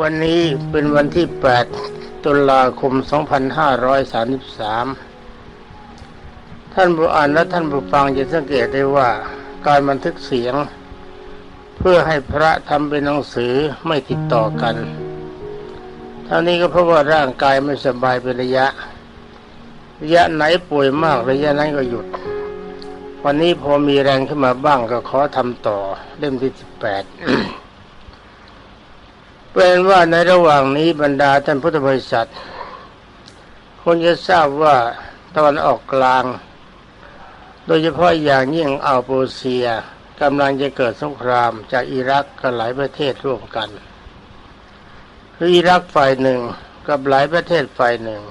วันนี้เป็นวันที่ 8 ตุลาคม 2533 ท่านผู้อ่านและท่านผู้ฟังจะสังเกตได้ว่า การบันทึกเสียง เพื่อให้พระทำเป็นหนังสือไม่ติดต่อกันท่านี้ก็เพราะว่าร่างกายไม่สบายเป็นระยะ ระยะไหนป่วยมากระยะนั้นก็หยุด วันนี้พอมีแรงขึ้นมาบ้างก็ขอทำต่อเล่มที่ 18 เป็นว่าในระหว่างนี้บรรดาท่านพุทธบริษัทคงจะทราบว่าตะวันออกกลาง โดยเฉพาะอย่างยิ่งอัลโปเซียกำลังจะเกิดสงครามจากอิรักกับหลายประเทศร่วมกันคืออิรักฝ่ายหนึ่งกับหลายประเทศฝ่ายหนึ่ง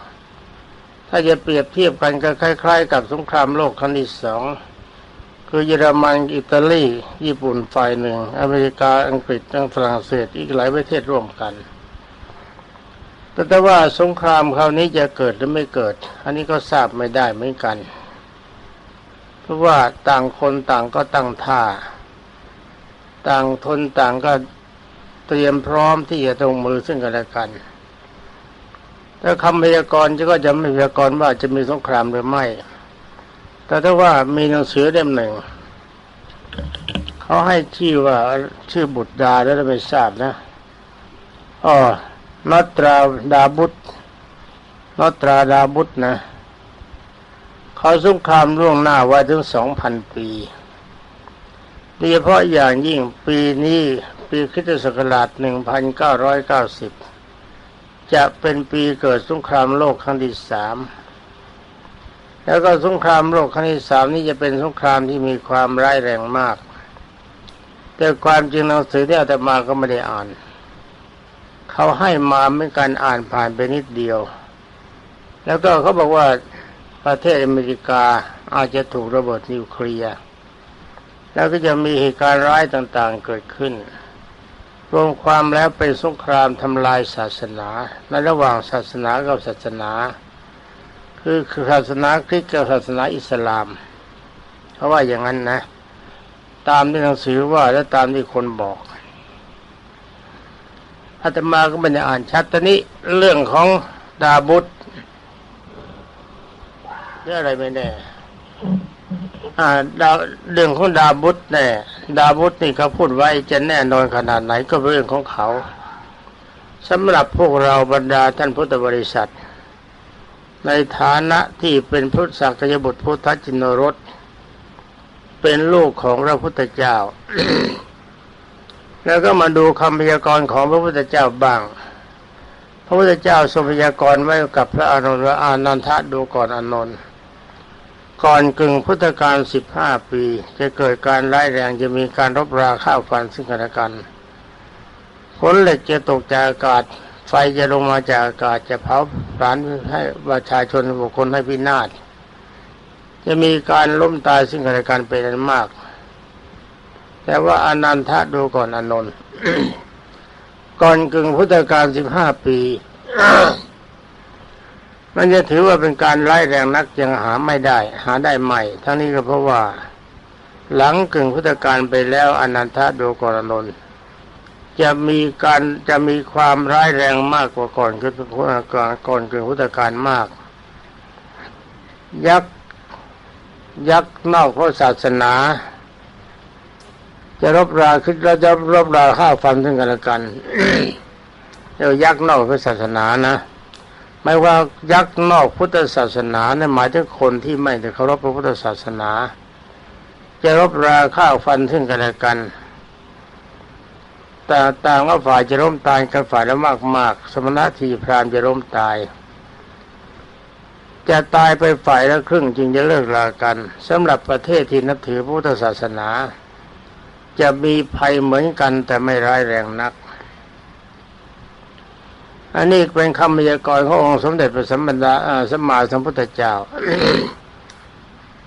ถ้าจะเปรียบเทียบกันก็คล้าย ๆ กับสงครามโลกครั้งที่สอง คือเยอรมันอิตาลี ญี่ปุ่นฝ่ายหนึ่ง อเมริกาอังกฤษทั้งฝรั่งเศสอีกหลายประเทศร่วมกัน แต่ว่าสงครามคราวนี้จะเกิดหรือไม่เกิด อันนี้ก็ทราบไม่ได้เหมือนกัน เพราะว่าต่างคนต่างก็ตั้งท่า ต่างทนต่างก็เตรียมพร้อมที่จะตรงมือซึ่งกันและกันถ้าคำพยากรณ์ก็จะไม่พยากรณ์ว่าจะมีสงครามหรือไม่ แต่ถ้าว่ามีหนังสือเล่มหนึ่งเขาให้ชื่อว่าชื่อบุตรดาแล้วไม่ทราบนะอ๋อนอตราดาบุตรนอตราดาบุตรนะเขาสงครามล่วงหน้าไว้ถึงสองพันปีโดยเฉพาะอย่างยิ่งปีนี้ปีคริสตศักราชหนึ่งพันเก้าร้อยเก้าสิบจะเป็นปีเกิดสงครามโลกครั้งที่สาม แล้วก็สงครามโลกครั้งที่สามนี้จะเป็นสงครามที่มีความร้ายแรงมาก แต่ความจริงหนังสือที่อาตมาก็ไม่ได้อ่าน เขาให้มาไม่การอ่านผ่านไปนิดเดียว แล้วก็เขาบอกว่าประเทศอเมริกาอาจจะถูกระเบิดนิวเคลียร์แล้วก็จะมีเหตุการณ์ร้ายต่างๆเกิดขึ้น รวมความแล้วเป็นสงครามทำลายศาสนาในระหว่างศาสนากับศาสนา คือศาสนาคริสต์กับศาสนาอิสลามเขาะว่าอย่างนั้นนะ ตามที่หนังสือว่าและตามที่คนบอกอาตมาก็ไม่ได้อ่านชัดตอนนี้เรื่องของดาบุตรเรื่องอะไรไม่แน่อ่าดาเรื่องของดาบุตรแน่ดาบุตรนี่เขาพูดไว้จะแน่นอนขนาดไหนก็เรื่องของเขาสำหรับพวกเราบรรดาท่านพุทธบริษัท ในฐานะที่เป็นพุทธสักยบุตรพุทธจินรสเป็นลูกของพระพุทธเจ้า แล้วก็มาดูคำพยากรณ์ของพระพุทธเจ้าบ้าง พระพุทธเจ้าทรงพยากรณ์ไว้กับพระอานนท์และอานันทะดูก่อนอานนท์ก่อนกึ่งพุทธกาลสิบห้าปี จะเกิดการร้ายแรงจะมีการรบราข้าวฟันซึ่งกันและกันฝนเหล็กจะตกจากอากาศ ไฟจะลงมาจากอากาศจะเผาผลาญให้ประชาชนบุคคลให้พินาศ จะมีการล้มตายซึ่งกันและกันเป็นอันมาก แต่ว่าอนันทะดูก่อนอนนท์ก่อนกึ่งพุทธกาลสิบห้าปีมันจะถือว่าเป็นการไล่แรงนักยังหาไม่ได้ หาได้ใหม่ ทั้งนี้ก็เพราะว่า หลังกึ่งพุทธกาลไปแล้วอนันทะดูก่อนอนนท์ จะมีการจะมีความร้ายแรงมากกว่าก่อนคือก่อนก่อนเกิดพุทธกาลมาก ยักษ์ยักษ์นอกพระศาสนา จะรบราขึ้นเราจะรบราข้าฟันซึ่งกันและกันเรียกยักษ์นอกพระศาสนานะไม่ว่ายักษ์นอกพุทธศาสนาเนี่ยหมายถึงคนที่ไม่เคารพพระพุทธศาสนา จะรบราข้าฟันซึ่งกันและกัน แต่ต่างว่าฝ่ายจะร่มตายกับฝ่ายละมากมากสมณะทีพรามจะร่มตาย จะตายไปฝ่ายละครึ่งจึงจะเลิกลากันสำหรับประเทศที่นับถือพุทธศาสนา จะมีภัยเหมือนกันแต่ไม่ร้ายแรงนัก อันนี้เป็นคำพยากรณ์ขององค์สมเด็จพระสัมมาสัมมาสัมพุทธเจ้า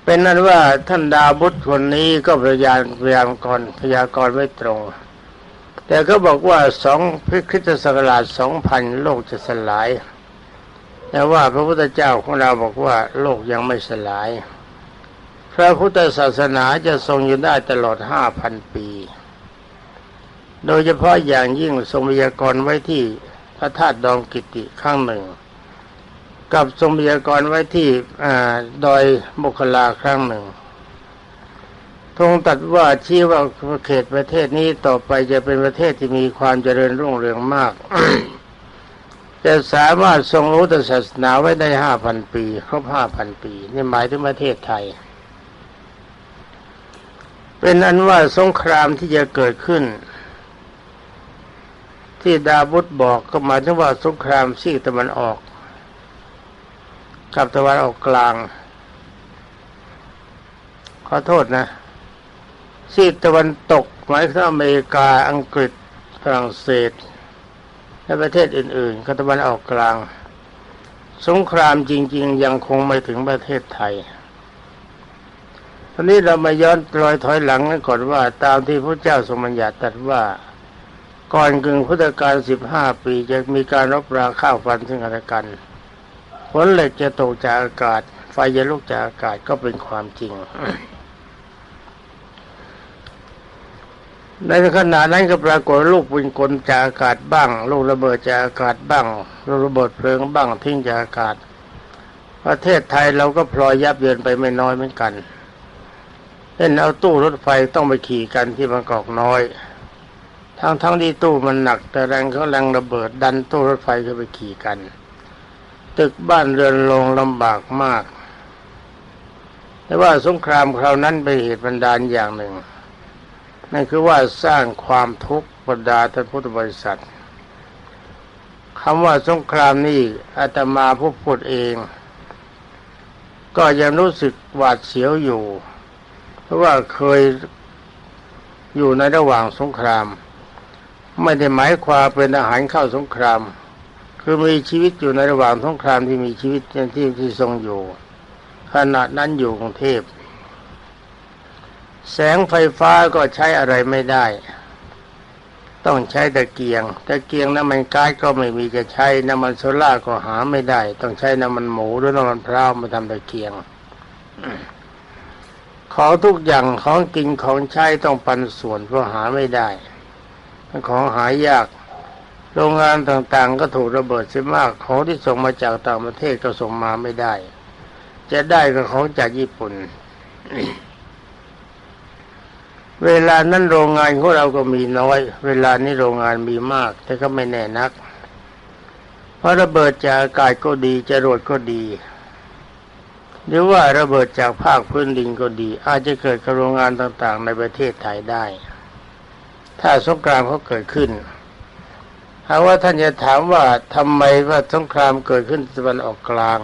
เป็นนั้นว่าท่านดาบุตรคนนี้ก็พยานพยากรณ์พยากรณ์ไว้ตรง แต่ก็บอกว่าสองพิคริสตศักราชสองพันโลกจะสลาย แต่ว่าพระพุทธเจ้าของเราบอกว่าโลกยังไม่สลาย พระพุทธศาสนาจะทรงอยู่ได้ตลอดห้าพันปี โดยเฉพาะอย่างยิ่งทรงพยากรณ์ไว้ที่พระธาตุดองกิติข้างหนึ่ง กับทรงพยากรณ์ไว้ที่อ่าดอยบุคลาครั้งหนึ่ง ทรงตัดว่าชี้ว่าเขตประเทศนี้ต่อไปจะเป็นประเทศที่มีความเจริญรุ่งเรืองมาก จะสามารถทรงรู้ศาสนาไว้ได้ห้าพันปีครบห้าพันปี นี่หมายถึงประเทศไทย เป็นอันว่าสงครามที่จะเกิดขึ้น ที่ดาบุตบอกก็หมายถึงว่าสงครามซีกตะวันออก กับตะวันออกกลาง ขอโทษนะ ซีกตะวันตกหมายถึงอเมริกาอังกฤษฝรั่งเศสและประเทศอื่นๆก็ตะวันออกกลาง สงครามจริง ๆ ยังคงไม่ถึงประเทศไทยตอนนี้เรามาย้อนรอยถอยหลังกันก่อนว่า ตามที่พระเจ้าทรงบัญญัติตรัสว่า ก่อนกึ่งพุทธกาลสิบห้าปีจะมีการรบราข้าวฟันซึ่งกันและกันฝนเหล็กจะตกจากอากาศ ไฟจะลุกจากอากาศก็เป็นความจริง ในขณะนั้นก็ปรากฏลูกปืนกลจากอากาศบ้าง ลูกระเบิดจากอากาศบ้างลูกระเบิดเพลิงบ้างทิ้งจากอากาศ ประเทศไทยเราก็พลอยยับเยินไปไม่น้อยเหมือนกันเล่นเอาตู้รถไฟต้องไปขี่กันที่บางกอกน้อย ทั้งทั้งที่ตู้มันหนัก แต่แรงเขาแรงระเบิดดันตู้รถไฟก็ไปขี่กัน ตึกบ้านเรือนลงลำบากมากแต่ว่าสงครามคราวนั้นเป็นเหตุบันดาลอย่างหนึ่ง นั่นคือว่าสร้างความทุกข์บรรดาท่านพุทธบริษัทคำว่าสงครามนี่อาตมาผู้พูดเอง ก็ยังรู้สึกหวาดเสียวอยู่ เพราะว่าเคยอยู่ในระหว่างสงคราม ไม่ได้หมายความเป็นอาหารเข้าสงคราม คือมีชีวิตอยู่ในระหว่างสงครามที่มีชีวิตที่ที่ทรงอยู่ ขณะนั้นอยู่กรุงเทพ แสงไฟฟ้าก็ใช้อะไรไม่ได้ ต้องใช้ตะเกียงตะเกียงน้ำมันก๊าซก็ไม่มีจะใช้น้ำมันโซล่าก็หาไม่ได้ ต้องใช้น้ำมันหมูหรือน้ำมันพร้าวมาทำตะเกียงของทุกอย่างของกินของใช้ต้องปันส่วนเพราะหาไม่ได้ ของหายาก โรงงานต่างๆ ก็ถูกระเบิดเสียมาก ของที่ส่งมาจากต่างประเทศก็ส่งมาไม่ได้ จะได้ก็ของจากญี่ปุ่น เวลานั้นโรงงานของเราก็มีน้อย เวลานี้โรงงานมีมาก แต่ก็ไม่แน่นัก เพราะระเบิดจากอากาศก็ดีจรวดก็ดี หรือว่าระเบิดจากภาคพื้นดินก็ดี อาจจะเกิดกับโรงงานต่างๆ ในประเทศไทยได้ ถ้าสงครามเขาเกิดขึ้นหากว่าท่านจะถามว่าทำไมว่าสงครามเกิดขึ้นตะวันออกกลาง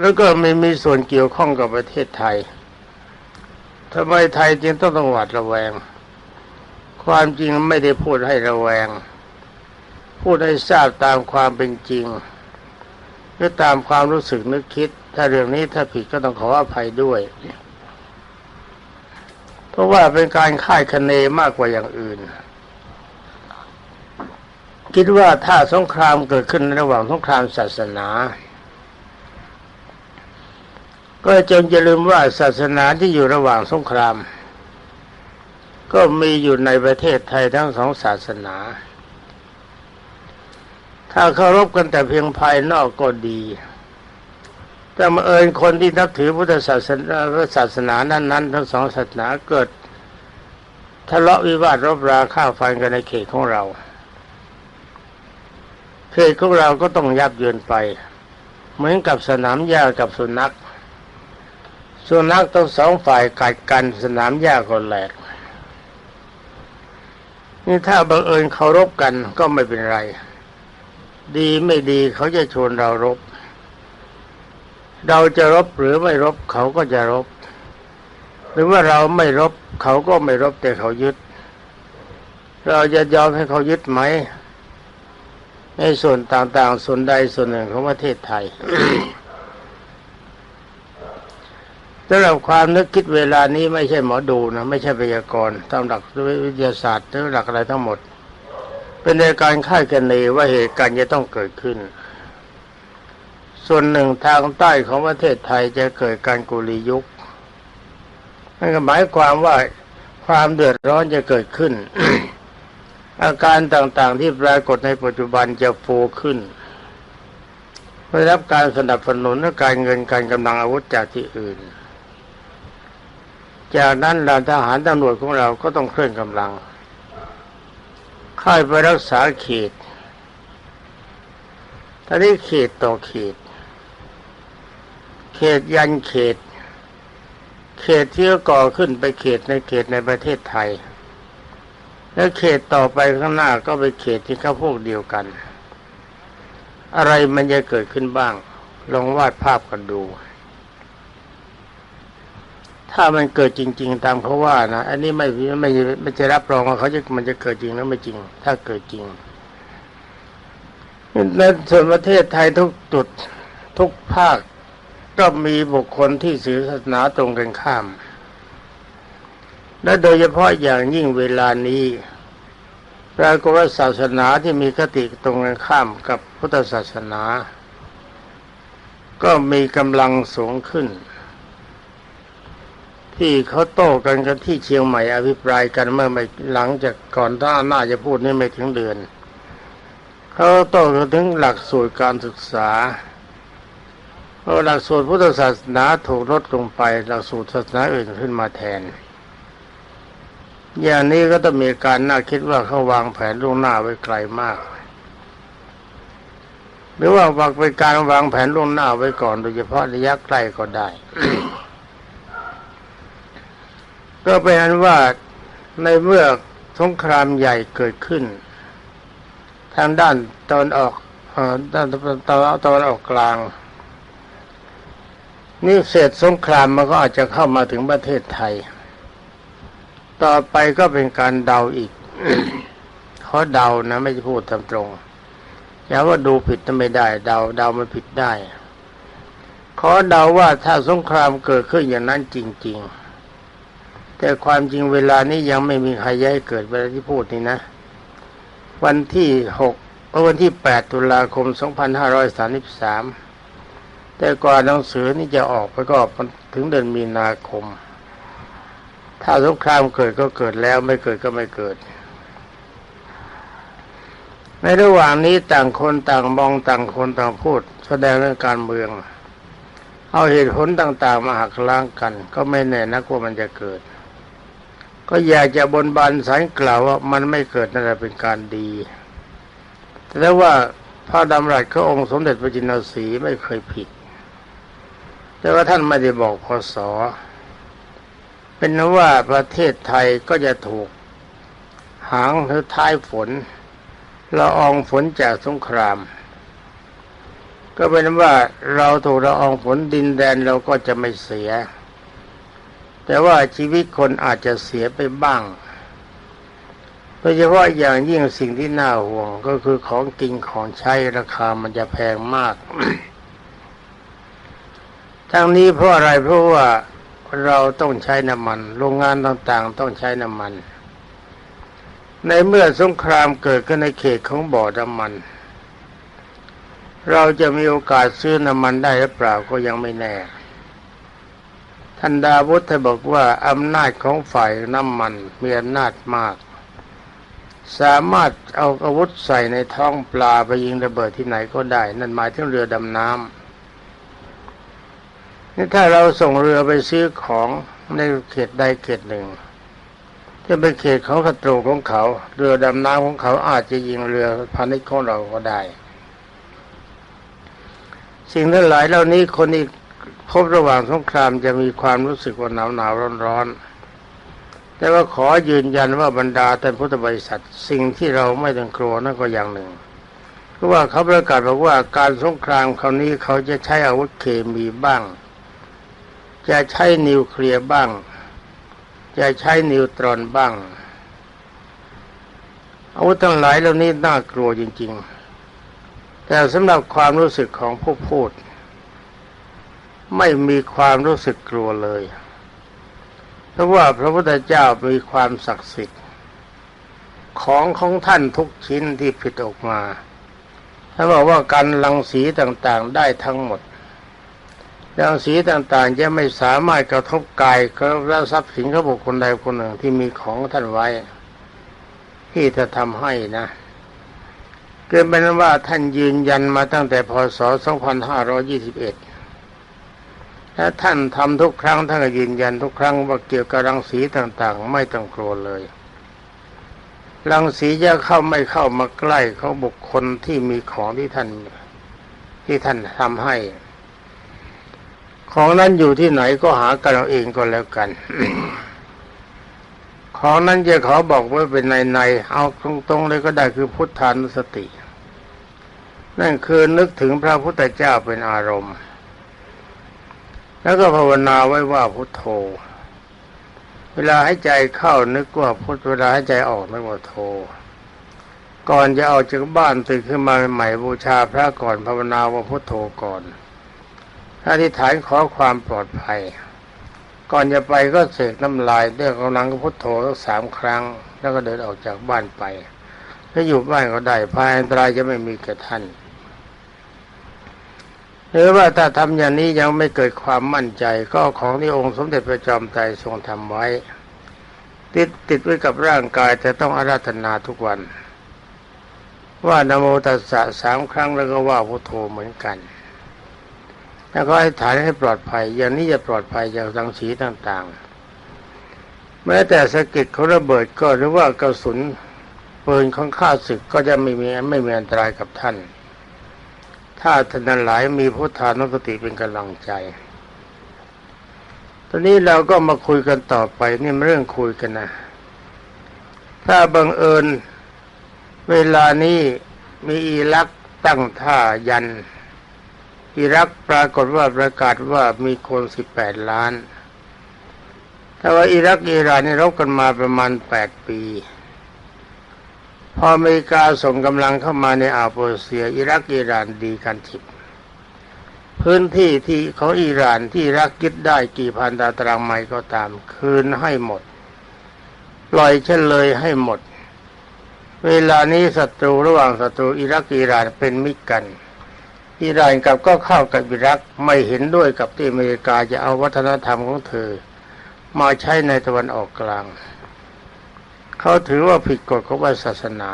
แล้วก็ไม่มีส่วนเกี่ยวข้องกับประเทศไทย ทำไมไทยจึงต้องต้องหวาดระแวง ความจริงไม่ได้พูดให้ระแวง พูดให้ทราบตามความเป็นจริงหรือตามความรู้สึกนึกคิด ถ้าเรื่องนี้ถ้าผิดก็ต้องขออภัยด้วย เพราะว่าเป็นการคาดคะเนมากกว่าอย่างอื่น คิดว่าถ้าสงครามเกิดขึ้นระหว่างสงครามศาสนา ก็จงอย่าลืมว่าศาสนาที่อยู่ระหว่างสงคราม ก็มีอยู่ในประเทศไทยทั้งสองศาสนา ถ้าเคารพกันแต่เพียงภายนอกก็ดี แต่มาเอิญคนที่นับถือพุทธศาสนาศาสนานั้นๆทั้งสองศาสนาเกิดทะเลาะวิวาทรบราฆ่าฟันกันในเขตของเราเขตของเราก็ต้องยับเยินไป เหมือนกับสนามหญ้ากับสุนัข สุนัขต้องสองฝ่ายกัดกันสนามหญ้าก็แหลก นี่ถ้าบังเอิญเคารพกันก็ไม่เป็นไร ดีไม่ดีเขาจะชวนเรารบ เราจะรบหรือไม่รบเขาก็จะรบ หรือว่าเราไม่รบเขาก็ไม่รบแต่เขายึด เราจะยอมให้เขายึดไหมในส่วนต่างๆ ส่วนใดส่วนหนึ่งของประเทศไทยำหรับความนึกคิดเวลานี้ไม่ใช่หมอดูนะไม่ใช่พยากรณ์ตามหลักวิทยาศาสตร์หรือหลักอะไรทั้งหมด เป็นในการคาดคะเนว่าเหตุการณ์จะต้องเกิดขึ้น ส่วนหนึ่งทางใต้ของประเทศไทยจะเกิดการกุลียุคนั่นก็หมายความว่าความเดือดร้อนจะเกิดขึ้น อาการต่างๆที่ปรากฏในปัจจุบันจะโฟขึ้นได้รับการสนับสนุนและการเงินการกำลังอาวุธจากที่อื่น จากนั้นเราทหารตำรวจของเราก็ต้องเคลื่อนกำลังค่ายไปรักษาเขตตอนนี้เขตต่อเขต เขตยันเขต เขตที่ก่อขึ้นไปเขตในเขตในประเทศไทย แล้วเขตต่อไปข้างหน้าก็ไปเขตที่เขาพวกเดียวกัน อะไรมันจะเกิดขึ้นบ้าง ลองวาดภาพกันดู ถ้ามันเกิดจริง ๆ ตามเขาว่านะอันนี้ไม่ไม่ไม่จะรับรองว่าเขาจะมันจะเกิดจริงหรือไม่จริง ถ้าเกิดจริงในส่วนประเทศไทยทุกจุดทุกภาค ก็มีบุคคลที่สื่อศาสนาตรงกันข้าม และโดยเฉพาะอย่างยิ่งเวลานี้ปรากฏว่าศาสนาที่มีคติตรงกันข้ามกับพุทธศาสนา ก็มีกำลังสูงขึ้น ที่เขาโต้กันกันที่เชียงใหม่อภิปรายกันเมื่อไม่หลังจากก่อนถ้าน่าจะพูดนี่ไม่ถึงเดือนเขาโต้กันถึงหลักสูตรการศึกษาเพราะหลักสูตรพุทธศาสนาถูกลดลงไปหลักสูตรศาสนาอื่นขึ้นมาแทน อย่างนี้ก็ต้องมีการน่าคิดว่าเขาวางแผนล่วงหน้าไว้ไกลมาก หรือว่าวางเป็นการวางแผนล่วงหน้าไว้ก่อนโดยเฉพาะระยะใกล้ก็ได้ ก็เป็นอันว่าในเมื่อสงครามใหญ่เกิดขึ้น ทางด้านตอนออกด้านตอนตอนออกกลาง นี่เสร็จสงครามมันก็อาจจะเข้ามาถึงประเทศไทย ต่อไปก็เป็นการเดาอีกเขาเดานะ ไม่ใช่พูดตามตรงอย่าว่าดูผิดก็ไม่ได้ เดาเดามันผิดได้ ขอเดาว่าถ้าสงครามเกิดขึ้นอย่างนั้นจริง ๆ แต่ความจริงเวลานี้ยังไม่มีใครย้ายเกิดเวลาที่พูดนี่นะ วันที่หกวันที่แปดตุลาคมสองพันห้าร้อยสามสิบสามแต่กว่าหนังสือนี่จะออกไปก็ถึงเดือนมีนาคม ถ้าสงครามเกิดก็เกิดแล้วไม่เกิดก็ไม่เกิด ในระหว่างนี้ต่างคนต่างมองต่างคนต่างพูด แสดงเรื่องการเมือง เอาเหตุผลต่างๆมาหักล้างกัน ก็ไม่แน่นักว่ามันจะเกิด ก็อยากจะบนบานสารกล่าวว่ามันไม่เกิดนั่นแหละเป็นการดี แต่ว่าพระดำรัสขององค์สมเด็จพระจินสีไม่เคยผิด แต่ว่าท่านไม่ได้บอกพศเป็นนว่าประเทศไทยก็จะถูกหางหรือท้ายฝนละอองฝนจากสงคราม ก็เป็นว่าเราถูกละอองฝนดินแดนเราก็จะไม่เสีย แต่ว่าชีวิตคนอาจจะเสียไปบ้างโดยเฉพาะอย่างยิ่งสิ่งที่น่าห่วงก็คือของกินของใช้ราคามันจะแพงมาก ทั้งนี้เพราะอะไรเพราะว่าเราต้องใช้น้ำมัน โรงงานต่างๆ ต้องใช้น้ำมัน ในเมื่อสงครามเกิดขึ้นในเขตของบ่อน้ำมัน เราจะมีโอกาสซื้อน้ำมันได้หรือเปล่าก็ยังไม่แน่ ท่านดาวุฒิบอกว่าอำนาจของฝ่ายน้ำมันมีอำนาจมาก สามารถเอาอาวุธใส่ในท้องปลาไปยิงระเบิดที่ไหนก็ได้ นั่นหมายถึงเรือดำน้ำนี่ถ้าเราส่งเรือไปซื้อของในเขตใดเขตหนึ่งที่เป็นเขตของศัตรูของเขา เรือดำน้ำของเขาอาจจะยิงเรือพาณิชย์ของเราก็ได้ สิ่งทั้งหลายเหล่านี้คนที่ พบระหว่างสงครามจะมีความรู้สึกว่าหนาวหนาวร้อนร้อนๆแต่ว่าขอยืนยันว่าบรรดาท่านพุทธบริษัทสิ่งที่เราไม่ต้องกลัวนั่นก็อย่างหนึ่งคือว่าเขาประกาศบอกว่าการสงครามคราวนี้เขาจะใช้อาวุธเคมีบ้าง จะใช้นิวเคลียร์บ้าง จะใช้นิวตรอนบ้างอาวุธทั้งหลายเหล่านี้น่ากลัวจริง ๆ แต่สำหรับความรู้สึกของผู้พูด ไม่มีความรู้สึกกลัวเลย เพราะว่าพระพุทธเจ้ามีความศักดิ์สิทธิ์ ของของท่านทุกชิ้นที่ผิดออกมาท่านบอกว่าการลังสีต่างๆได้ทั้งหมดรังสีต่างๆจะไม่สามารถกระทบกายและทรัพย์สินของบุคคลใดคนหนึ่งที่มีของท่านไว้ ที่จะทำให้นะเกิดเป็นว่าท่านยืนยันมาตั้งแต่พศ 2521 และท่านทำทุกครั้งท่านก็ยืนยันทุกครั้งว่าเกี่ยวกับรังสีต่างๆ ไม่ต้องกลัวเลย รังสีจะเข้าไม่เข้ามาใกล้เขาบุคคลที่มีของที่ท่านที่ท่านทำให้ ของนั้นอยู่ที่ไหนก็หากันเอาเองก็แล้วกัน ของนั้นจะขอบอกไว้เป็นในในเอาตรงๆเลยก็ได้คือพุทธานุสติ นั่นคือนึกถึงพระพุทธเจ้าเป็นอารมณ์ แล้วก็ภาวนาไว้ว่าพุทโธ เวลาให้ใจเข้านึกว่าพุทเวลาให้ใจออกนึกว่าโธ ก่อนจะออกจากบ้านตื่นขึ้นมาใหม่บูชาพระก่อนภาวนาว่าพุทโธก่อนอธิษฐานขอความปลอดภัย ก่อนจะไปก็เสกน้ำลายด้วยกำลังก็พุทโธสักสามครั้ง แล้วก็เดินออกจากบ้านไปถ้าอยู่บ้านก็ได้ภายอันตรายจะไม่มีแก่ท่าน หรือว่าถ้าทำอย่างนี้ยังไม่เกิดความมั่นใจ ก็ของที่องค์สมเด็จพระจอมไตรทรงทำไว้ ติดติดไว้กับร่างกายแต่ต้องอาราธนาทุกวัน ว่านโมตัสสะสามครั้งแล้วก็ว่าพุทโธเหมือนกัน แล้วก็ให้ฐานให้ปลอดภัย อย่างนี้จะปลอดภัยจากรังสีต่างๆ แม้แต่สะเก็ดเขาระเบิดก็หรือว่ากระสุนปืนของข้าศึกก็จะไม่มีไม่มีอันตรายกับท่าน ถ้าท่านหลายมีพุทธานุสติเป็นกำลังใจ ตอนนี้เราก็มาคุยกันต่อไปนี่เรื่องคุยกันนะ ถ้าบังเอิญเวลานี้มีอิรักตั้งท่ายัน อิรักปรากฏว่าประกาศว่ามีคนสิบแปดล้าน แต่ว่าอิรักอิหร่านนี่รบกันมาประมาณแปดปี พออเมริกาส่งกำลังเข้ามาในอาโปเซีย อิรักอิหร่านดีกันทิบพื้นที่ที่ของอิหร่านที่รักยึดได้กี่พันตารางไมล์ก็ตาม คืนให้หมดปล่อยเฉลยให้หมด เวลานี้ศัตรูระหว่างศัตรูอิรักอิหร่านเป็นมิตรกันอิหร่านกับก็เข้ากับอิรักไม่เห็นด้วยกับที่อเมริกาจะเอาวัฒนธรรมของเธอ มาใช้ในตะวันออกกลาง เขาถือว่าผิดกฎของศาสนา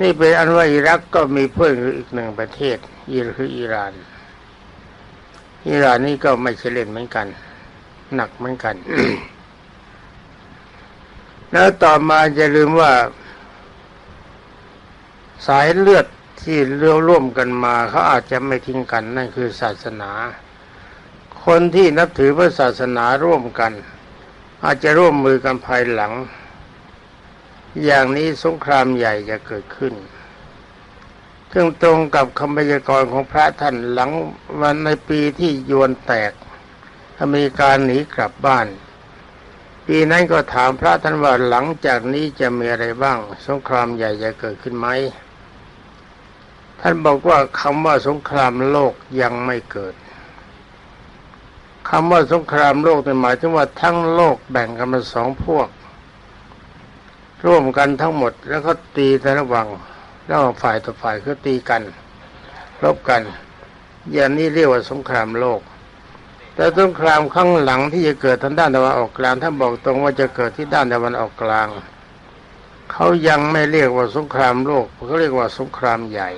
นี่เป็นอันว่าอิรักก็มีเพื่อนอีกหนึ่งประเทศอีคืออิหร่าน อิหร่านนี่ก็ไม่ใช่เล่นเหมือนกัน หนักเหมือนกัน แล้วต่อมาจะลืมว่า สายเลือดที่เลี้ยวร่วมกันมาเขาอาจจะไม่ทิ้งกันนั่นคือศาสนา คนที่นับถือพระศาสนาร่วมกัน อาจจะร่วมมือกันภายหลัง อย่างนี้สงครามใหญ่จะเกิดขึ้นซึ่งตรงกับคำพยากรณ์ของพระท่านหลังวันในปีที่ยวนแตกอเมริกาหนีกลับบ้าน ปีนั้นก็ถามพระท่านว่าหลังจากนี้จะมีอะไรบ้าง สงครามใหญ่จะเกิดขึ้นไหมท่านบอกว่าคำว่าสงครามโลกยังไม่เกิดคำว่าสงครามโลกหมายถึงว่าทั้งโลกแบ่งกันเป็นสองพวก ร่วมกันทั้งหมดแล้วก็ตีในระว่างระหว่างฝ่ายต่อฝ่ายคือตีกัน รบกัน อย่างนี้เรียกว่าสงครามโลก แต่สงครามข้างหลังที่จะเกิดทางด้านตะวันออกกลางถ้าบอกตรงว่าจะเกิดที่ด้านตะวันออกกลางเขายังไม่เรียกว่าสงครามโลกเขาเรียกว่าสงครามใหญ่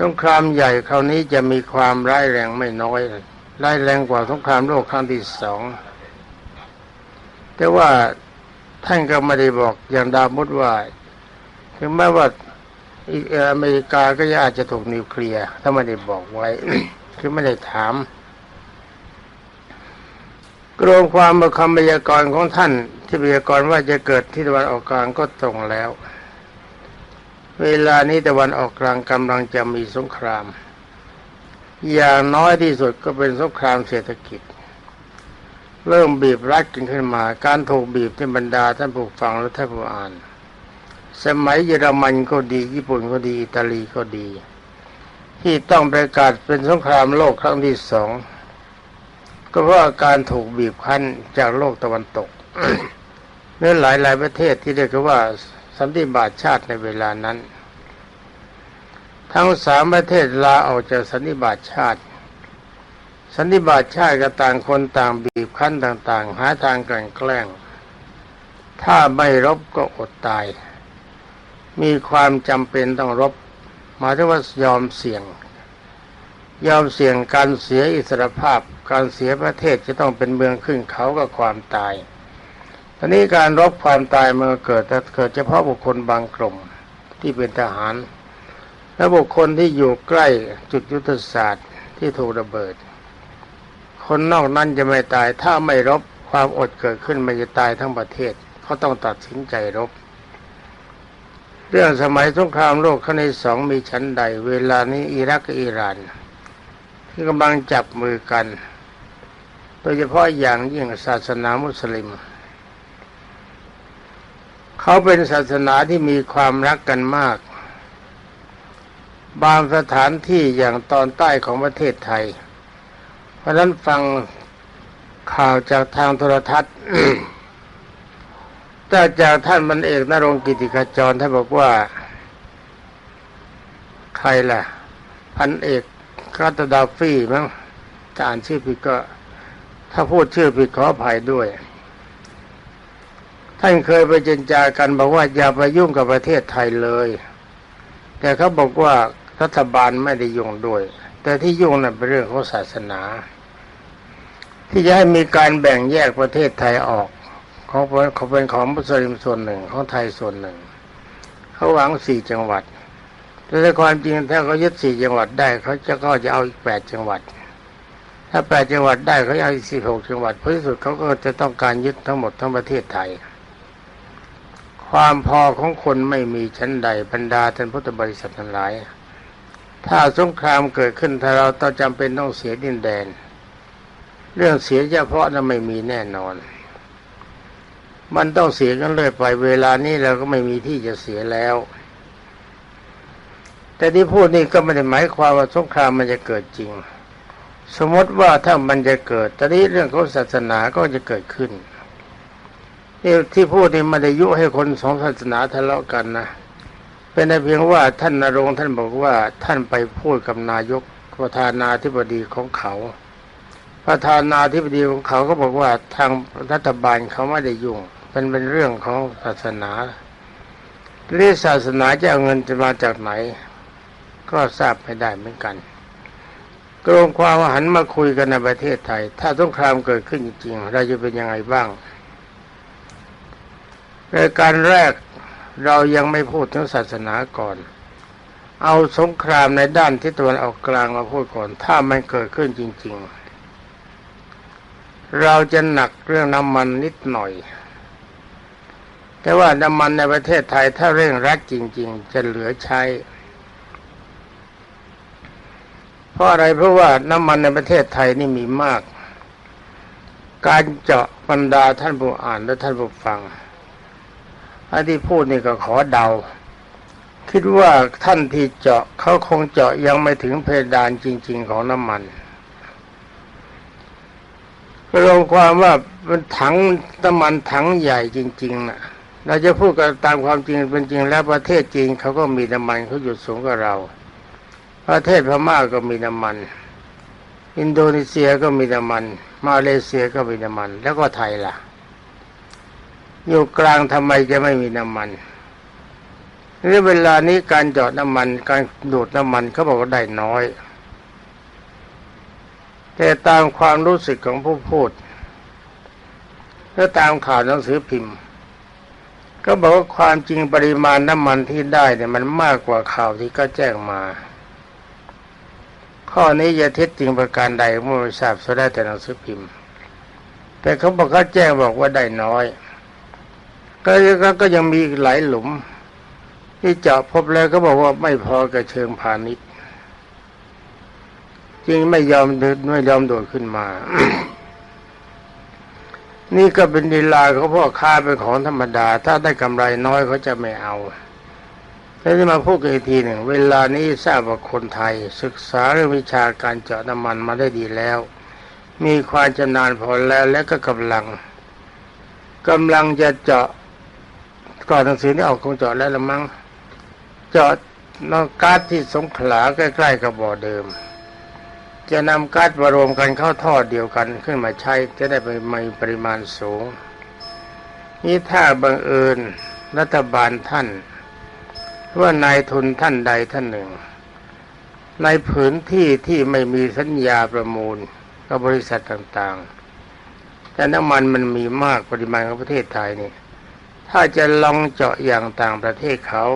สงครามใหญ่คราวนี้จะมีความร้ายแรงไม่น้อยร้ายแรงกว่าสงครามโลกครั้งที่สองแต่ว่า ท่านก็ไม่ได้บอกอย่างดามุดว่าถึงแม้ว่าอเมริกาก็อาจจะถูกนิวเคลียร์ถ้าไม่ได้บอกไว้ คือไม่ได้ถามกรมความประคำพยากรณ์ของท่าน ที่พยากรณ์ว่าจะเกิดที่ตะวันออกกลางก็ตรงแล้ว เวลานี้ตะวันออกกลางกำลังจะมีสงคราม อย่างน้อยที่สุดก็เป็นสงครามเศรษฐกิจ เริ่มบีบรัดกันขึ้นมา การถูกบีบที่บรรดาท่านผู้ฟังและท่านผู้อ่าน สมัยเยอรมันก็ดี ญี่ปุ่นก็ดีอิตาลีก็ดี ที่ต้องประกาศเป็นสงครามโลกครั้งที่สองก็เพราะาการถูกบีบคั้นจากโลกตะวันตกเนื้อหลายหลายประเทศที่เรียกว่าสันติบาตชาติในเวลานั้น ทั้งสามประเทศลาออกจากสันนิบาตชาติ สันนิบาตชาติก็ต่างคนต่างบีบคั้นต่าง ๆ หาทางกลั่นแกล้ง ถ้าไม่รบก็อดตาย มีความจำเป็นต้องรบหมายถึงว่ายอมเสี่ยง ยอมเสี่ยงการเสียอิสรภาพ การเสียประเทศจะต้องเป็นเมืองขึ้นเขากับความตายตอนนี้การรบความตายมันเกิดแต่เกิดเฉพาะบุคคลบางกลุ่มที่เป็นทหาร และบุคคลที่อยู่ใกล้จุดยุทธศาสตร์ที่ถูกระเบิด คนนอกนั้นจะไม่ตายถ้าไม่รบความอดเกิดขึ้นมันจะตายทั้งประเทศเขาต้องตัดสินใจรบ เรื่องสมัยสงครามโลกครั้งที่สองมีชั้นใด เวลานี้อิรักกับอิหร่านที่กำลังจับมือกัน โดยเฉพาะอย่างยิ่งศาสนามุสลิม เขาเป็นศาสนาที่มีความรักกันมาก บางสถานที่อย่างตอนใต้ของประเทศไทย ราะนั้นฟังข่าวจากทางโทรทัศน์แต่จากท่านมันเอกนรงกิติขจรท่านบอกว่า ใครล่ะ พันเอกกาตดาฟี่มั้งถ้าอ่านชื่อผิดก็ ถ้าพูดชื่อผิดขออภัยด้วย ท่านเคยไปเจรจากันบอกว่าอย่าไปยุ่งกับประเทศไทยเลย แต่เขาบอกว่ารัฐบาลไม่ได้ยุ่งด้วย แต่ที่ยุ่งนั้นเป็นเรื่องของศาสนา ที่จะให้มีการแบ่งแยกประเทศไทยออกเขาเป็นเขาเป็นของมุสลิมส่วนหนึ่งของไทยส่วนหนึ่ง เขาหวังสี่จังหวัดแต่ในความจริงถ้าเขายึดสี่จังหวัดได้เขาจะก็จะเอาอีกแปดจังหวัด ถ้าแปดจังหวัดได้เขาเอาอีกสิบหกจังหวัดเพราะที่สุดเขาก็จะต้องการยึดทั้งหมดทั้งประเทศไทย ความพอของคนไม่มีชั้นใดบรรดาท่านพุทธบริษัททั้งหลาย ถ้าสงครามเกิดขึ้นถ้าเราต้องจำเป็นต้องเสียดินแดน เรื่องเสียเฉพาะนั้นไม่มีแน่นอน มันต้องเสียกันเลยไปเวลานี้เราก็ไม่มีที่จะเสียแล้ว แต่ที่พูดนี่ก็ไม่ได้หมายความว่าสงครามมันจะเกิดจริง สมมติว่าถ้ามันจะเกิดตอนนี้เรื่องของศาสนาก็จะเกิดขึ้นที่พูดนี่ไมันได้ยุให้คนสองศาสนาทะเลาะกันนะเป็นแต่เพียงว่าท่านนรงค์ท่านบอกว่าท่านไปพูดกับนายกประธานาธิบดีของเขา ประธานาธิบดีของเขาก็บอกว่าทางรัฐบาลเขาไม่ได้ยุ่งเป็นเป็นเรื่องของศาสนาเรื่องศาสนาจะเอาเงินจะมาจากไหน ก็ทราบไม่ได้เหมือนกันกรงความหันมาคุยกันในประเทศไทย ถ้าสงครามเกิดขึ้นจริงเราจะเป็นยังไงบ้างรายการแรกเรายังไม่พูดถึงศาสนาก่อน เอาสงครามในด้านที่ตะวันออกกลางมาพูดก่อน ถ้ามันเกิดขึ้นจริง ๆ เราจะหนักเรื่องน้ำมันนิดหน่อย แต่ว่าน้ำมันในประเทศไทยถ้าเร่งรัดจริง ๆ จะเหลือใช้ เพราะอะไรเพราะว่าน้ำมันในประเทศไทยนี่มีมาก การเจาะบรรดาท่านผู้อ่านและท่านผู้ฟังอันที่พูดนี่ก็ขอเดา คิดว่าท่านที่เจาะเขาคงเจาะยังไม่ถึงเพดานจริง ๆ ของน้ำมัน ก็ลงความว่าเป็นถังน้ำมันถังใหญ่จริงๆนะเราจะพูดกันตามความจริงเป็นจริงแล้วประเทศจีนเขาก็มีน้ำมันเขาอยู่สูงกว่าเรา ประเทศพม่าก็มีน้ำมัน อินโดนีเซียก็มีน้ำมัน มาเลเซียก็มีน้ำมัน แล้วก็ไทยล่ะ อยู่กลางทำไมจะไม่มีน้ำมันนี่เวลานี้การจาะน้ำมัน การดูดน้ำมันเขาบอกว่าได้น้อย แต่ตามความรู้สึกของผู้พูดและตามข่าวหนังสือพิมพ์ ก็บอกว่าความจริงปริมาณน้ำมันที่ได้เนี่ยมันมากกว่าข่าวที่ก็แจ้งมา ข้อนี้จะเท็จจริงประการใดมื่อไม่ทราบก็ได้แต่หนังสือพิมพ์ แต่เขาบอกเขาแจ้งบอกว่าได้น้อย ก็ก็ยังมีหลายหลุม ที่เจาะพบแล้วก็บอกว่าไม่พอกับเชิงพาณิชย์ จึงไม่ยอมไม่ยอมโดดขึ้นมา นี่ก็เป็นดีลาเขาพ่อค้าเป็นของธรรมดา ถ้าได้กำไรน้อยเขาจะไม่เอาแล้วที่มาพูดกันอีกทีหนึ่ง เวลานี้ทราบว่าคนไทย ศึกษาเรื่องวิชาการเจาะน้ำมันมาได้ดีแล้ว มีความชำนาญพอแล้วและก็กำลังกำลังจะเจาะก่อนหนังสือนี่ออกคงเจาะแล้วละมั้งเจาะนอกกาซที่สงขลาใกล้ ๆ กับบ่อเดิม จะนำก๊าซมารวมกันเข้าท่อเดียวกันขึ้นมาใช้จะได้ไปมีปริมาณสูง นี่ถ้าบังเอิญรัฐบาลท่านว่านายทุนท่านใดท่านหนึ่ง ในพื้นที่ที่ไม่มีสัญญาประมูลกับบริษัทต่างๆ แต่น้ำมันมันมีมากปริมาณของประเทศไทยนี่ ถ้าจะลองเจาะอย่างต่างประเทศเขา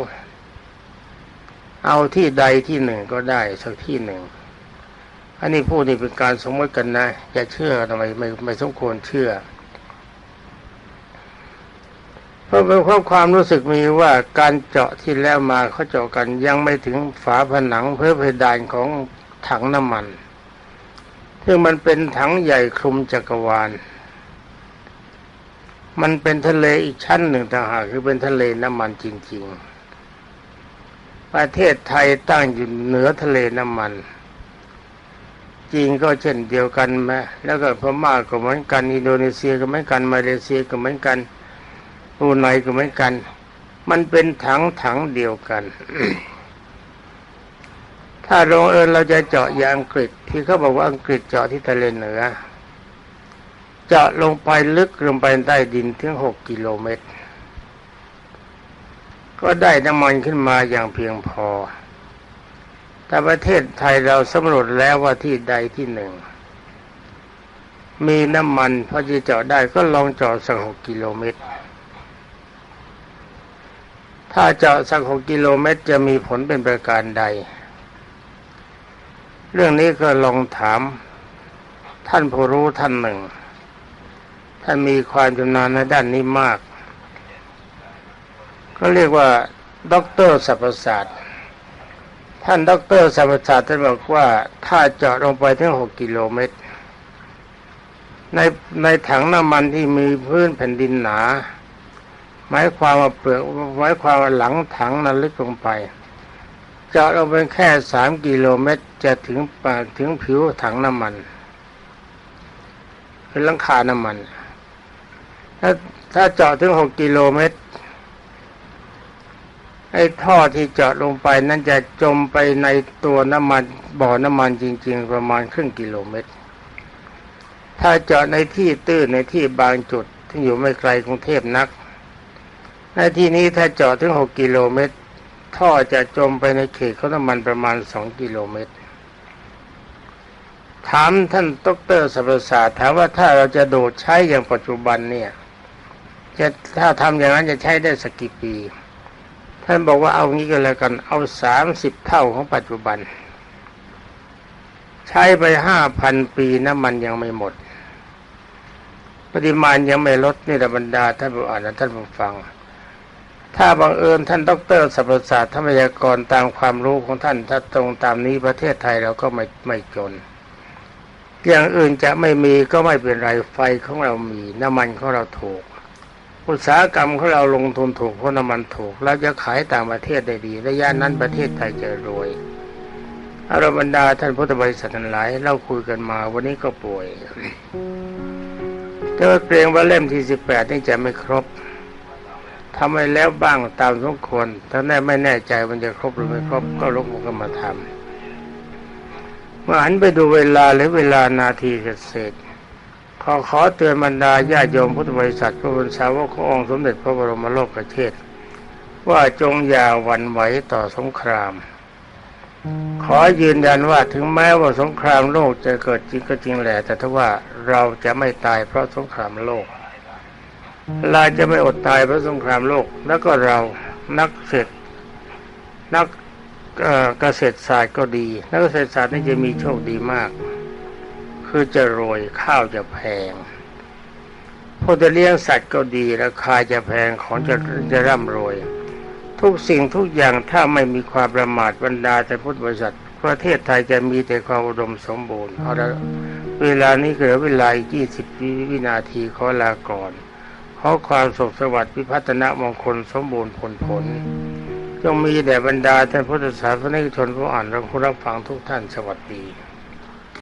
เอาที่ใดที่หนึ่งก็ได้สักที่หนึ่ง อันนี้พูดนี่เป็นการสมมติกันนะอย่าเชื่อทำไมไม่ไม่สมควรเชื่อ เพราะเป็นความความรู้สึกมีว่าการเจาะที่แล้วมาเขาเจาะกันยังไม่ถึงฝาผนังเพื่อเพดานของถังน้ำมันซึ่งมันเป็นถังใหญ่คลุมจักรวาล มันเป็นทะเลอีกชั้นหนึ่งต่างหากคือเป็นทะเลน้ำมันจริง ๆ ประเทศไทยตั้งอยู่เหนือทะเลน้ำมัน จีนก็เช่นเดียวกันไหมแล้วก็พม่าก็เหมือนกันอินโดนีเซียก็เหมือนกันมาเลเซียก็เหมือนกันบรูไนก็เหมือนกัน มันเป็นถังถังเดียวกัน ถ้าลงเอิญเราจะเจาะอย่างอังกฤษ ที่เขาบอกว่าอังกฤษเจาะที่ทะเลเหนือเจาะลงไปลึกลงไปใต้ดินถึงหกกิโลเมตร ก็ได้น้ำมันขึ้นมาอย่างเพียงพอ แต่ประเทศไทยเราสำรวจแล้วว่าที่ใดที่หนึ่ง มีน้ำมันพอจะเจาะได้ก็ลองเจาะสักหกกิโลเมตร ถ้าเจาะสักหกกิโลเมตรจะมีผลเป็นประการใด เรื่องนี้ก็ลองถาม ท่านผู้รู้ท่านหนึ่ง ท่านมีความชำนาญในด้านนี้มาก ก็เรียกว่าด็อกเตอร์สรรพศาสตร์ ท่านด็อกเตอร์สรรพศาสตร์ท่านบอกว่า ถ้าเจาะลงไปถึงหกกิโลเมตร ในในถังน้ำมันที่มีพื้นแผ่นดินหนาหมายความว่าเปลือกหมายความว่าหลังถังนั้นลึกลงไปเจาะลงไปแค่สามกิโลเมตรจะถึงปาถึงผิวถังน้ำมันคือหลังคาน้ำมัน ถ้าถ้าเจาะถึงหกกิโลเมตร ไอ้ท่อที่เจาะลงไปนั้นจะจมไปในตัวน้ำมันบ่อน้ำมันจริง ๆ ประมาณครึ่งกิโลเมตร ถ้าเจาะในที่ตื้นในที่บางจุดที่อยู่ไม่ไกลกรุงเทพนักในที่นี้ถ้าเจาะถึงหกกิโลเมตร ท่อจะจมไปในเขตของน้ำมันประมาณสองกิโลเมตร ถามท่านดรสัพศาสตร์ถามว่าถ้าเราจะโดดใช้อย่างปัจจุบันเนี่ย จะถ้าทำอย่างนั้นจะใช้ได้สักกี่ปี ท่านบอกว่าเอางี้ก็แล้วกัน เอาสามสิบเท่าของปัจจุบัน ใช้ไปห้าพันปีน้ำมันยังไม่หมด ปริมาณยังไม่ลดนี่แหละบรรดาท่านผู้อ่านและท่านผู้ฟัง ถ้าบังเอิญท่านดรสัพพศาสตร์ธรรมยากรตามความรู้ของท่าน ถ้าตรงตามนี้ประเทศไทยเราก็ไม่ไม่จนอย่างอื่นจะไม่มีก็ไม่เป็นไรไฟของเรามีน้ำมันของเราถูก อุตสาหกรรมของเราลงทุนถูกเพราะน้ำมันถูกเราจะขายต่างประเทศได้ดี ระยะนั้นประเทศไทยจะรวยอารบรรดาท่านพุทธบริษัททั้งหลายเราคุยกันมาวันนี้ก็ป่วย แต่ว่าเกรงว่าเล่มที่สิบแปดนี่จะไม่ครบทำไปแล้วบ้างตามสมควรถ้าแน่ไม่แน่ใจมันจะครบหรือไม่ครบก็ลงก็มาทำเมื่อหันไปดูเวลาหรือเวลานาทีเศษ ขอขอเตือนบรรดาญาโยมพุทธบริษัทพระบรมสาวกขององค์สมเด็จพระบรมโลกเชษฐ์ว่าจงอย่าหวั่นไหวต่อสงคราม ขอยืนยันว่าถึงแม้ว่าสงครามโลกจะเกิดจริงก็จริงแหละแต่ถ้าว่าเราจะไม่ตายเพราะสงครามโลก เราจะไม่อดตายเพราะสงครามโลก แล้วก็เรานักเศรษฐนักเอ่อเกษตรศาสตร์ก็ดี นักเกษตรศาสตร์นี่จะมีโชคดีมาก คือจะรวยข้าวจะแพงพอจะเลี้ยงสัตว์ก็ดีราคาจะแพงของจะจะร่ำรวย ทุกสิ่งทุกอย่างถ้าไม่มีความประมาทบรรดาแต่พุทธบริษัท ประเทศไทยจะมีแต่ความอุดมสมบูรณ์เอาละเวลานี้เหลือเวลาอีก20วินาทีขอลาก่อนขอความสุขสวัสดิ์พิพัฒนมงคลสมบูรณ์ผลผลจงมีแด่บรรดาท่านพุทธศาสนิกชนผู้อ่านและผู้รับฟังทุกท่านสวัสดี